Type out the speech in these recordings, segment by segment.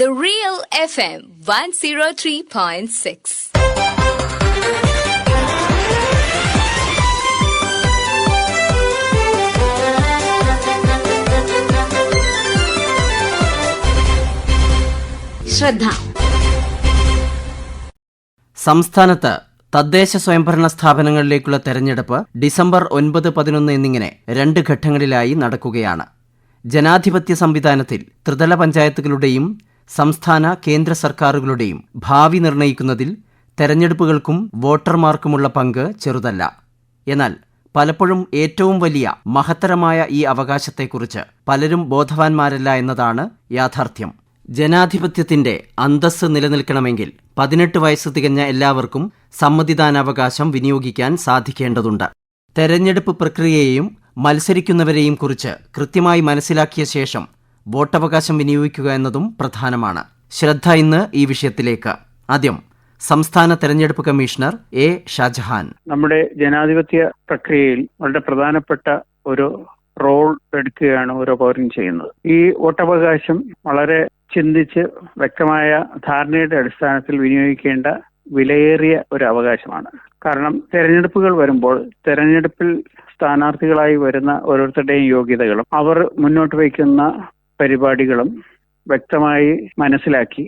The Real FM 103.6. ശ്രദ്ധ സംസ്ഥാനത്ത് തദ്ദേശ സ്വയംഭരണ സ്ഥാപനങ്ങളിലേക്കുള്ള തെരഞ്ഞെടുപ്പ് ഡിസംബർ ഒൻപത് പതിനൊന്ന് എന്നിങ്ങനെ രണ്ട് ഘട്ടങ്ങളിലായി നടക്കുകയാണ് ജനാധിപത്യ സംവിധാനത്തിൽ ത്രിതല പഞ്ചായത്തുകളുടെയും സംസ്ഥാന കേന്ദ്ര സർക്കാരുകളുടെയും ഭാവി നിർണയിക്കുന്നതിൽ തെരഞ്ഞെടുപ്പുകൾക്കും വോട്ടർമാർക്കുമുള്ള പങ്ക് ചെറുതല്ല. എന്നാൽ പലപ്പോഴും ഏറ്റവും വലിയ മഹത്തരമായ ഈ അവകാശത്തെക്കുറിച്ച് പലരും ബോധവാന്മാരല്ല എന്നതാണ് യാഥാർത്ഥ്യം. ജനാധിപത്യത്തിന്റെ അന്തസ്സ് നിലനിൽക്കണമെങ്കിൽ പതിനെട്ട് വയസ്സ് തികഞ്ഞ എല്ലാവർക്കും സമ്മതിദാനാവകാശം വിനിയോഗിക്കാൻ സാധിക്കേണ്ടതുണ്ട്. തെരഞ്ഞെടുപ്പ് പ്രക്രിയയെയും മത്സരിക്കുന്നവരെയും കുറിച്ച് കൃത്യമായി മനസ്സിലാക്കിയ ശേഷം വോട്ടവകാശം വിനിയോഗിക്കുക എന്നതും പ്രധാനമാണ്. ശ്രദ്ധ ഇന്ന് ഈ വിഷയത്തിലേക്ക്. ആദ്യം സംസ്ഥാന തെരഞ്ഞെടുപ്പ് കമ്മീഷണർ എ. ഷാജഹാൻ. നമ്മുടെ ജനാധിപത്യ പ്രക്രിയയിൽ വളരെ പ്രധാനപ്പെട്ട ഒരു റോൾ എടുക്കുകയാണ് ഓരോ പൗരനും ചെയ്യുന്നത്. ഈ വോട്ടവകാശം വളരെ ചിന്തിച്ച് വ്യക്തമായ ധാരണയുടെ അടിസ്ഥാനത്തിൽ വിനിയോഗിക്കേണ്ട വിലയേറിയ ഒരു അവകാശമാണ്. കാരണം തെരഞ്ഞെടുപ്പുകൾ വരുമ്പോൾ തെരഞ്ഞെടുപ്പിൽ സ്ഥാനാർത്ഥികളായി വരുന്ന ഓരോരുത്തരുടെയും യോഗ്യതകളും അവർ മുന്നോട്ട് വയ്ക്കുന്ന പരിപാടികളും വ്യക്തമായി മനസ്സിലാക്കി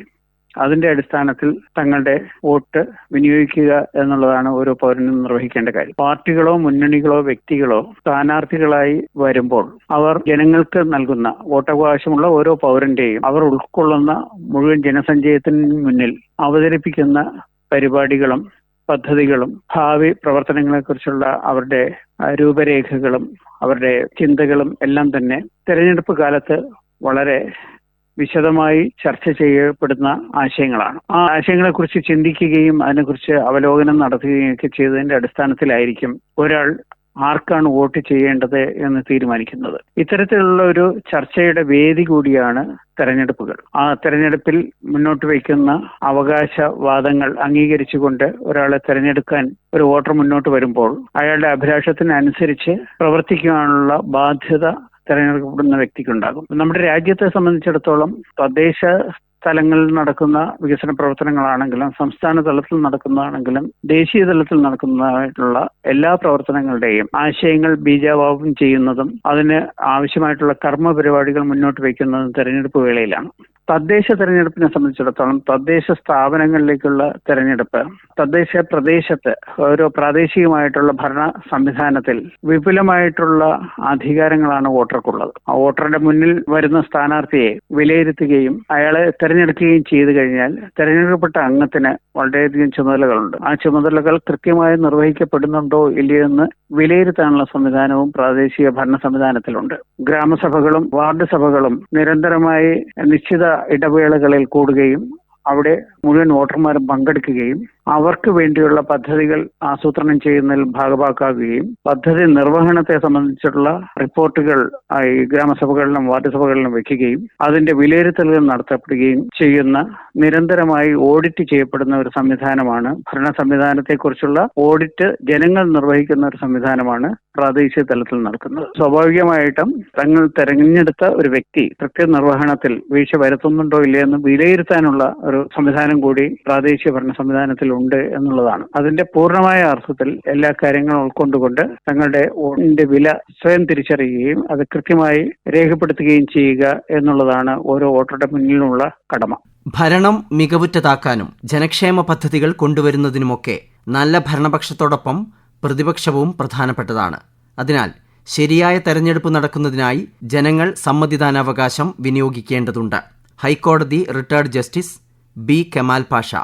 അതിന്റെ അടിസ്ഥാനത്തിൽ തങ്ങളുടെ വോട്ട് വിനിയോഗിക്കുക എന്നുള്ളതാണ് ഓരോ പൗരനും നിർവഹിക്കേണ്ട കാര്യം. പാർട്ടികളോ മുന്നണികളോ വ്യക്തികളോ സ്ഥാനാർത്ഥികളായി വരുമ്പോൾ അവർ ജനങ്ങൾക്ക് നൽകുന്ന വോട്ടവകാശമുള്ള ഓരോ പൗരന്റെയും അവർ ഉൾക്കൊള്ളുന്ന മുഴുവൻ ജനസഞ്ചയത്തിന് മുന്നിൽ അവതരിപ്പിക്കുന്ന പരിപാടികളും പദ്ധതികളും ഭാവി പ്രവർത്തനങ്ങളെക്കുറിച്ചുള്ള അവരുടെ രൂപരേഖകളും അവരുടെ ചിന്തകളും എല്ലാം തന്നെ തെരഞ്ഞെടുപ്പ് കാലത്ത് വളരെ വിശദമായി ചർച്ച ചെയ്യപ്പെടുന്ന ആശയങ്ങളാണ്. ആ ആശയങ്ങളെക്കുറിച്ച് ചിന്തിക്കുകയും അതിനെക്കുറിച്ച് അവലോകനം നടത്തുകയും ഒക്കെ ചെയ്തതിന്റെ അടിസ്ഥാനത്തിലായിരിക്കും ഒരാൾ ആർക്കാണ് വോട്ട് ചെയ്യേണ്ടത് എന്ന് തീരുമാനിക്കുന്നത്. ഇത്തരത്തിലുള്ള ഒരു ചർച്ചയുടെ വേദി കൂടിയാണ് തെരഞ്ഞെടുപ്പുകൾ. ആ തെരഞ്ഞെടുപ്പിൽ മുന്നോട്ട് വയ്ക്കുന്ന അവകാശവാദങ്ങൾ അംഗീകരിച്ചുകൊണ്ട് ഒരാളെ തെരഞ്ഞെടുക്കാൻ ഒരു വോട്ടർ മുന്നോട്ട് വരുമ്പോൾ അയാളുടെ അഭിലാഷത്തിനനുസരിച്ച് പ്രവർത്തിക്കാനുള്ള ബാധ്യത തെരഞ്ഞെടുക്കപ്പെടുന്ന വ്യക്തിക്കുണ്ടാകും. നമ്മുടെ രാജ്യത്തെ സംബന്ധിച്ചിടത്തോളം തദ്ദേശ സ്ഥലങ്ങളിൽ നടക്കുന്ന വികസന പ്രവർത്തനങ്ങളാണെങ്കിലും സംസ്ഥാന തലത്തിൽ നടക്കുന്നതാണെങ്കിലും ദേശീയ തലത്തിൽ നടക്കുന്നതായിട്ടുള്ള എല്ലാ പ്രവർത്തനങ്ങളുടെയും ആശയങ്ങൾ ബീജാവാപം ചെയ്യുന്നതും അതിന് ആവശ്യമായിട്ടുള്ള കർമ്മ പരിപാടികൾ മുന്നോട്ട് വയ്ക്കുന്നതും തെരഞ്ഞെടുപ്പ് വേളയിലാണ്. തദ്ദേശ തെരഞ്ഞെടുപ്പിനെ സംബന്ധിച്ചിടത്തോളം തദ്ദേശ സ്ഥാപനങ്ങളിലേക്കുള്ള തെരഞ്ഞെടുപ്പ് തദ്ദേശ പ്രദേശത്ത് ഓരോ പ്രാദേശികമായിട്ടുള്ള ഭരണ സംവിധാനത്തിൽ വിപുലമായിട്ടുള്ള അധികാരങ്ങളാണ് വോട്ടർക്കുള്ളത്. ആ വോട്ടറുടെ മുന്നിൽ വരുന്ന സ്ഥാനാർത്ഥിയെ വിലയിരുത്തുകയും അയാളെ തെരഞ്ഞെടുക്കുകയും ചെയ്തു കഴിഞ്ഞാൽ തെരഞ്ഞെടുക്കപ്പെട്ട അംഗത്തിന് വളരെയധികം ചുമതലകളുണ്ട്. ആ ചുമതലകൾ കൃത്യമായി നിർവഹിക്കപ്പെടുന്നുണ്ടോ ഇല്ലയോ എന്ന് വിലയിരുത്താനുള്ള സംവിധാനവും പ്രാദേശിക ഭരണ സംവിധാനത്തിലുണ്ട്. ഗ്രാമസഭകളും വാർഡ് സഭകളും നിരന്തരമായി നിശ്ചിത ഇടവേളകളിൽ കൂടുകയും അവിടെ മുഴുവൻ വോട്ടർമാരും പങ്കെടുക്കുകയും അവർക്ക് വേണ്ടിയുള്ള പദ്ധതികൾ ആസൂത്രണം ചെയ്യുന്നതിൽ ഭാഗഭാക്കാകുകയും പദ്ധതി നിർവഹണത്തെ സംബന്ധിച്ചിട്ടുള്ള റിപ്പോർട്ടുകൾ ഈ ഗ്രാമസഭകളിലും വാർഡ് സഭകളിലും അതിന്റെ വിലയിരുത്തലുകൾ നടത്തപ്പെടുകയും ചെയ്യുന്ന നിരന്തരമായി ഓഡിറ്റ് ചെയ്യപ്പെടുന്ന ഒരു സംവിധാനമാണ്. ഭരണ സംവിധാനത്തെക്കുറിച്ചുള്ള ഓഡിറ്റ് ജനങ്ങൾ നിർവഹിക്കുന്ന ഒരു സംവിധാനമാണ് പ്രാദേശിക തലത്തിൽ നടക്കുന്നത് സ്വാഭാവികമായിട്ടും തങ്ങൾ തെരഞ്ഞെടുത്ത ഒരു വ്യക്തി കൃത്യനിർവഹണത്തിൽ വീഴ്ച വരുത്തുന്നുണ്ടോ ഇല്ലയെന്ന് വിലയിരുത്താനുള്ള ഒരു സംവിധാനം കൂടി പ്രാദേശിക ഭരണ സംവിധാനത്തിൽ ഉണ്ട് എന്നുള്ളതാണ്. അതിന്റെ പൂർണമായ അർത്ഥത്തിൽ എല്ലാ കാര്യങ്ങളും ഉൾക്കൊണ്ടുകൊണ്ട് തങ്ങളുടെ വോട്ടിന്റെ വില സ്വയം തിരിച്ചറിയുകയും അത് കൃത്യമായി രേഖപ്പെടുത്തുകയും ചെയ്യുക എന്നുള്ളതാണ് ഓരോ വോട്ടറുടെ മുന്നിലുള്ള കടമ. ഭരണം മികവുറ്റതാക്കാനും ജനക്ഷേമ പദ്ധതികൾ കൊണ്ടുവരുന്നതിനുമൊക്കെ നല്ല ഭരണപക്ഷത്തോടൊപ്പം പ്രതിപക്ഷവും പ്രധാനപ്പെട്ടതാണ്. അതിനാൽ ശരിയായ തെരഞ്ഞെടുപ്പ് നടക്കുന്നതിനായി ജനങ്ങൾ സമ്മതിദാനാവകാശം വിനിയോഗിക്കേണ്ടതുണ്ട്. ഹൈക്കോടതി retired justice B Kamal Pasha.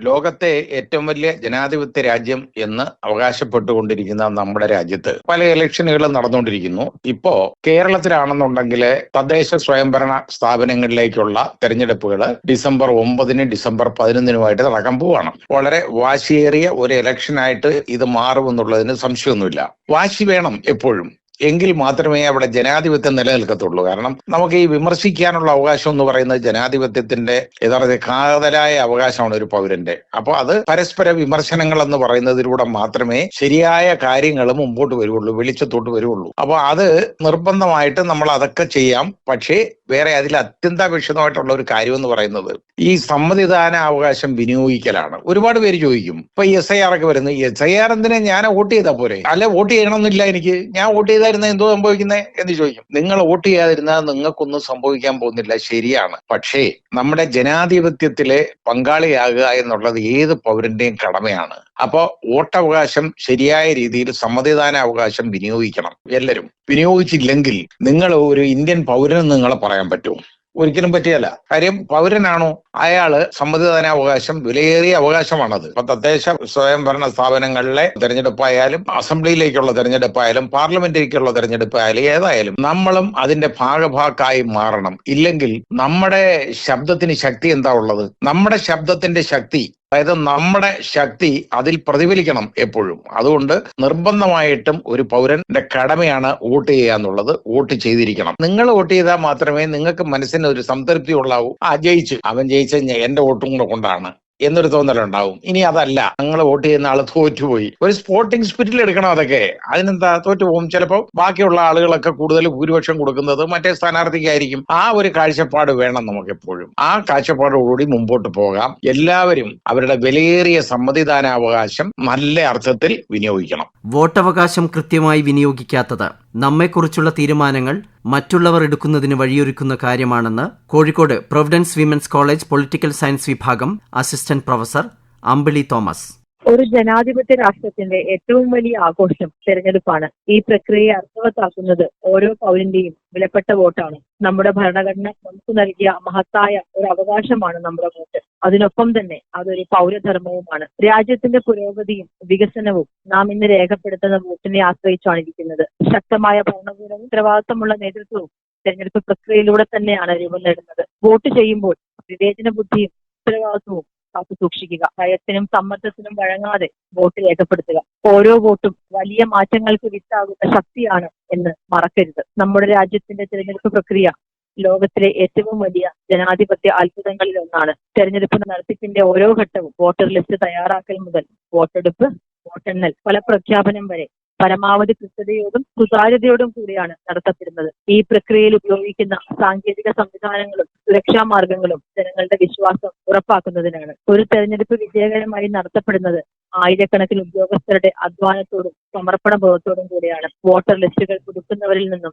ലോകത്തെ ഏറ്റവും വലിയ ജനാധിപത്യ രാജ്യം എന്ന് അവകാശപ്പെട്ടുകൊണ്ടിരിക്കുന്ന നമ്മുടെ രാജ്യത്ത് പല ഇലക്ഷനുകളും നടന്നുകൊണ്ടിരിക്കുന്നു. ഇപ്പോ കേരളത്തിലാണെന്നുണ്ടെങ്കിൽ തദ്ദേശ സ്വയംഭരണ സ്ഥാപനങ്ങളിലേക്കുള്ള തെരഞ്ഞെടുപ്പുകൾ ഡിസംബർ ഒമ്പതിന് ഡിസംബർ പതിനൊന്നിനുമായിട്ട് നടക്കാൻ പോവാണ്. വളരെ വാശിയേറിയ ഒരു ഇലക്ഷനായിട്ട് ഇത് മാറുമെന്നുള്ളതിന് സംശയമൊന്നുമില്ല. വാശി വേണം എപ്പോഴും. എങ്കിൽ മാത്രമേ അവിടെ ജനാധിപത്യം നിലനിൽക്കത്തുള്ളൂ. കാരണം നമുക്ക് ഈ വിമർശിക്കാനുള്ള അവകാശം എന്ന് പറയുന്നത് ജനാധിപത്യത്തിന്റെ യഥാർത്ഥ കാതലായ അവകാശമാണ് ഒരു പൗരന്റെ. അപ്പോൾ അത് പരസ്പര വിമർശനങ്ങൾ എന്ന് പറയുന്നതിലൂടെ മാത്രമേ ശരിയായ കാര്യങ്ങൾ മുമ്പോട്ട് വരുള്ളൂ വെളിച്ചത്തോട്ട് വരുള്ളൂ. അപ്പോൾ അത് നിർബന്ധമായിട്ട് നമ്മൾ അതൊക്കെ ചെയ്യാം. പക്ഷേ വേറെ അതിൽ അത്യന്താപേക്ഷിതമായിട്ടുള്ള ഒരു കാര്യം എന്ന് പറയുന്നത് ഈ സമ്മതിദാന അവകാശം വിനിയോഗിക്കലാണ്. ഒരുപാട് പേര് ചോദിക്കും ഇപ്പൊ എസ് ഐ ആർ ഒക്കെ വരുന്നത് എസ് ഐ ആർ എന്തിനാ ഞാൻ വോട്ട് ചെയ്താൽ പോരെ? അല്ല വോട്ട് ചെയ്യണമെന്നില്ല എനിക്ക്. ഞാൻ വോട്ട് ചെയ്തായിരുന്ന എന്തോ സംഭവിക്കുന്നത് എന്ന് ചോദിക്കും. നിങ്ങൾ വോട്ട് ചെയ്യാതിരുന്നാൽ നിങ്ങൾക്കൊന്നും സംഭവിക്കാൻ പോകുന്നില്ല. ശരിയാണ്. പക്ഷേ നമ്മുടെ ജനാധിപത്യത്തിലെ പങ്കാളിയാകുക എന്നുള്ളത് ഏത് പൗരന്റെയും കടമയാണ്. അപ്പോ വോട്ടവകാശം ശരിയായ രീതിയിൽ സമ്മതിദാന അവകാശം വിനിയോഗിക്കണം. എല്ലാവരും. വിനിയോഗിച്ചില്ലെങ്കിൽ നിങ്ങൾ ഒരു ഇന്ത്യൻ പൗരൻ നിങ്ങളെ പറയാൻ പറ്റുമോ? ഒരിക്കലും പറ്റിയല്ല കാര്യം പൗരനാണോ? അയാൾ സമ്മതിദാനാവകാശം വിലയേറിയ അവകാശമാണത്. ഇപ്പൊ തദ്ദേശ സ്വയംഭരണ സ്ഥാപനങ്ങളിലെ തെരഞ്ഞെടുപ്പായാലും അസംബ്ലിയിലേക്കുള്ള തെരഞ്ഞെടുപ്പായാലും പാർലമെന്റിലേക്കുള്ള തെരഞ്ഞെടുപ്പായാലും ഏതായാലും നമ്മളും അതിന്റെ ഭാഗഭാക്കായി മാറണം. ഇല്ലെങ്കിൽ നമ്മുടെ ശബ്ദത്തിന് ശക്തി എന്താ ഉള്ളത്? നമ്മുടെ ശബ്ദത്തിന്റെ ശക്തി അതായത് നമ്മുടെ ശക്തി അതിൽ പ്രതിഫലിക്കണം എപ്പോഴും. അതുകൊണ്ട് നിർബന്ധമായിട്ടും ഒരു പൗരന്റെ കടമയാണ് വോട്ട് ചെയ്യുക എന്നുള്ളത് വോട്ട് ചെയ്തിരിക്കണം. നിങ്ങൾ വോട്ട് ചെയ്താൽ മാത്രമേ നിങ്ങൾക്ക് മനസ്സിന് ഒരു സംതൃപ്തി ഉള്ളാവൂ ആ ജയിച്ചു. അവൻ ജയിച്ച എന്റെ വോട്ടും കൂടെ കൊണ്ടാണ്. എന്നൊരു തോന്നലുണ്ടാവും. ഇനി അതല്ല. നിങ്ങൾ വോട്ട് ചെയ്യുന്ന ആൾ തോറ്റുപോയി. ഒരു സ്പോർട്ടിംഗ് സ്പിരിറ്റിൽ എടുക്കണം അതൊക്കെ. അതിനെന്താ തോറ്റുപോകും? ചിലപ്പോൾ ബാക്കിയുള്ള ആളുകളൊക്കെ കൂടുതൽ ഭൂരിപക്ഷം കൊടുക്കുന്നത് മറ്റേ സ്ഥാനാർത്ഥിക്കായിരിക്കും. ആ ഒരു കാഴ്ചപ്പാട് വേണം നമുക്ക് എപ്പോഴും ആ കാഴ്ചപ്പാടോടുകൂടി മുമ്പോട്ട് പോകാം. എല്ലാവരും അവരുടെ വിലയേറിയ സമ്മതിദാനാവകാശം നല്ല അർത്ഥത്തിൽ വിനിയോഗിക്കണം. വോട്ടവകാശം കൃത്യമായി വിനിയോഗിക്കാത്തത് നമ്മെക്കുറിച്ചുള്ള തീരുമാനങ്ങൾ മറ്റുള്ളവർ എടുക്കുന്നതിന് വഴിയൊരുക്കുന്ന കാര്യമാണെന്ന് Kozhikode providence women's college political science വിഭാഗം അസിസ്റ്റന്റ് പ്രൊഫസർ അമ്പിളി തോമസ്. ഒരു ജനാധിപത്യ രാഷ്ട്രത്തിന്റെ ഏറ്റവും വലിയ ആഘോഷം തെരഞ്ഞെടുപ്പാണ്. ഈ പ്രക്രിയയെ അർത്ഥവത്താക്കുന്നത് ഓരോ പൗരന്റെയും വിലപ്പെട്ട വോട്ടാണ്. നമ്മുടെ ഭരണഘടന നമുക്ക് നൽകിയ മഹത്തായ ഒരു അവകാശമാണ് നമ്മുടെ വോട്ട്. അതിനൊപ്പം തന്നെ അതൊരു പൗരധർമ്മവുമാണ്. രാജ്യത്തിന്റെ പുരോഗതിയും വികസനവും നാം ഇന്ന് രേഖപ്പെടുത്തുന്ന വോട്ടിനെ ആശ്രയിച്ചാണ് ഇരിക്കുന്നത് ശക്തമായ ഭരണകൂടവും ഉത്തരവാദിത്തമുള്ള നേതൃത്വവും തെരഞ്ഞെടുപ്പ് പ്രക്രിയയിലൂടെ തന്നെയാണ് രൂപം നേടുന്നത്. വോട്ട് ചെയ്യുമ്പോൾ വിവേചന ബുദ്ധിയും ഉത്തരവാദിത്വവും കാത്തു സൂക്ഷിക്കുക. ഭയത്തിനും സമ്മർദ്ദത്തിനും വഴങ്ങാതെ വോട്ട് രേഖപ്പെടുത്തുക. ഓരോ വോട്ടും വലിയ മാറ്റങ്ങൾക്ക് വിത്താകുന്ന ശക്തിയാണ് എന്ന് മറക്കരുത്. നമ്മുടെ രാജ്യത്തിന്റെ തിരഞ്ഞെടുപ്പ് പ്രക്രിയ ലോകത്തിലെ ഏറ്റവും വലിയ ജനാധിപത്യ അത്ഭുതങ്ങളിൽ ഒന്നാണ് തെരഞ്ഞെടുപ്പ് നടത്തിപ്പിന്റെ ഓരോ ഘട്ടവും വോട്ടർ ലിസ്റ്റ് തയ്യാറാക്കൽ മുതൽ വോട്ടെടുപ്പ് വോട്ടെണ്ണൽ ഫലപ്രഖ്യാപനം വരെ പരമാവധി കൃത്യതയോടും സുതാര്യതയോടും കൂടിയാണ് നടത്തപ്പെടുന്നത്. ഈ പ്രക്രിയയിൽ ഉപയോഗിക്കുന്ന സാങ്കേതിക സംവിധാനങ്ങളും സുരക്ഷാ മാർഗങ്ങളും ജനങ്ങളുടെ വിശ്വാസം ഉറപ്പാക്കുന്നതിനാണ്. ഒരു തെരഞ്ഞെടുപ്പ് വിജയകരമായി നടത്തപ്പെടുന്നത് ആയിരക്കണക്കിന് ഉദ്യോഗസ്ഥരുടെ അധ്വാനത്തോടും സമർപ്പണ ബോധത്തോടും കൂടിയാണ്. വോട്ടർ ലിസ്റ്റുകൾ പുതുക്കുന്നവരിൽ നിന്നും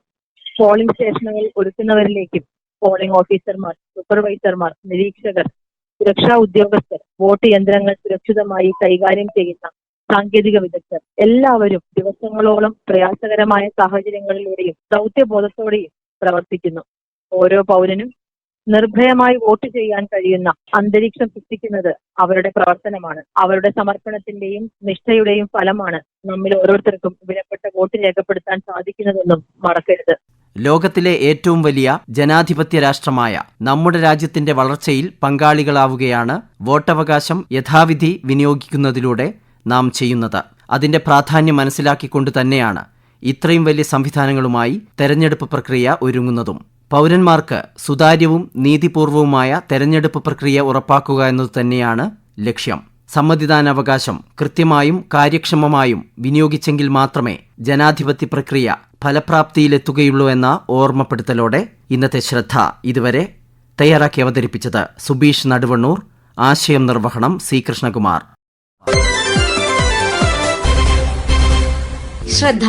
പോളിംഗ് സ്റ്റേഷനുകൾ ഒരുക്കുന്നവരിലേക്കും പോളിംഗ് ഓഫീസർമാർ സൂപ്പർവൈസർമാർ നിരീക്ഷകർ സുരക്ഷാ ഉദ്യോഗസ്ഥർ വോട്ട് യന്ത്രങ്ങൾ സുരക്ഷിതമായി കൈകാര്യം ചെയ്യുന്ന സാങ്കേതിക വിദഗ്ധർ എല്ലാവരും ദിവസങ്ങളോളം പ്രയാസകരമായ സാഹചര്യങ്ങളിലൂടെയും ദൗത്യബോധത്തോടെയും പ്രവർത്തിക്കുന്നു. ഓരോ പൗരനും നിർഭയമായി വോട്ട് ചെയ്യാൻ കഴിയുന്ന അന്തരീക്ഷം സൃഷ്ടിക്കുന്നത് അവരുടെ പ്രവർത്തനമാണ്. അവരുടെ സമർപ്പണത്തിന്റെയും നിഷ്ഠയുടെയും ഫലമാണ് നമ്മിൽ ഓരോരുത്തർക്കും വിലപ്പെട്ട വോട്ട് രേഖപ്പെടുത്താൻ സാധിക്കുന്നതെന്നും മറക്കരുത്. ലോകത്തിലെ ഏറ്റവും വലിയ ജനാധിപത്യ രാഷ്ട്രമായ നമ്മുടെ രാജ്യത്തിന്റെ വളർച്ചയിൽ പങ്കാളികളാവുകയാണ് വോട്ടവകാശം യഥാവിധി വിനിയോഗിക്കുന്നതിലൂടെ നാം ചെയ്യുന്നത്. അതിന്റെ പ്രാധാന്യം മനസ്സിലാക്കിക്കൊണ്ട് തന്നെയാണ് ഇത്രയും വലിയ സംവിധാനങ്ങളുമായി തെരഞ്ഞെടുപ്പ് പ്രക്രിയ ഒരുങ്ങുന്നതും. പൗരന്മാർക്ക് സുതാര്യവും നീതിപൂർവവുമായ തെരഞ്ഞെടുപ്പ് പ്രക്രിയ ഉറപ്പാക്കുക എന്നത് തന്നെയാണ് ലക്ഷ്യം. സമ്മതിദാനാവകാശം കൃത്യമായും കാര്യക്ഷമമായും വിനിയോഗിച്ചെങ്കിൽ മാത്രമേ ജനാധിപത്യ പ്രക്രിയ ഫലപ്രാപ്തിയിലെത്തുകയുള്ളൂ എന്ന ഓർമ്മപ്പെടുത്തലോടെ ഇന്നത്തെ ശ്രദ്ധ ഇതുവരെ തയ്യാറാക്കി അവതരിപ്പിച്ചത് സുബീഷ് നടുവണ്ണൂർ. ആശയം നിർവഹണം സി കൃഷ്ണകുമാർ. ശ്രദ്ധ.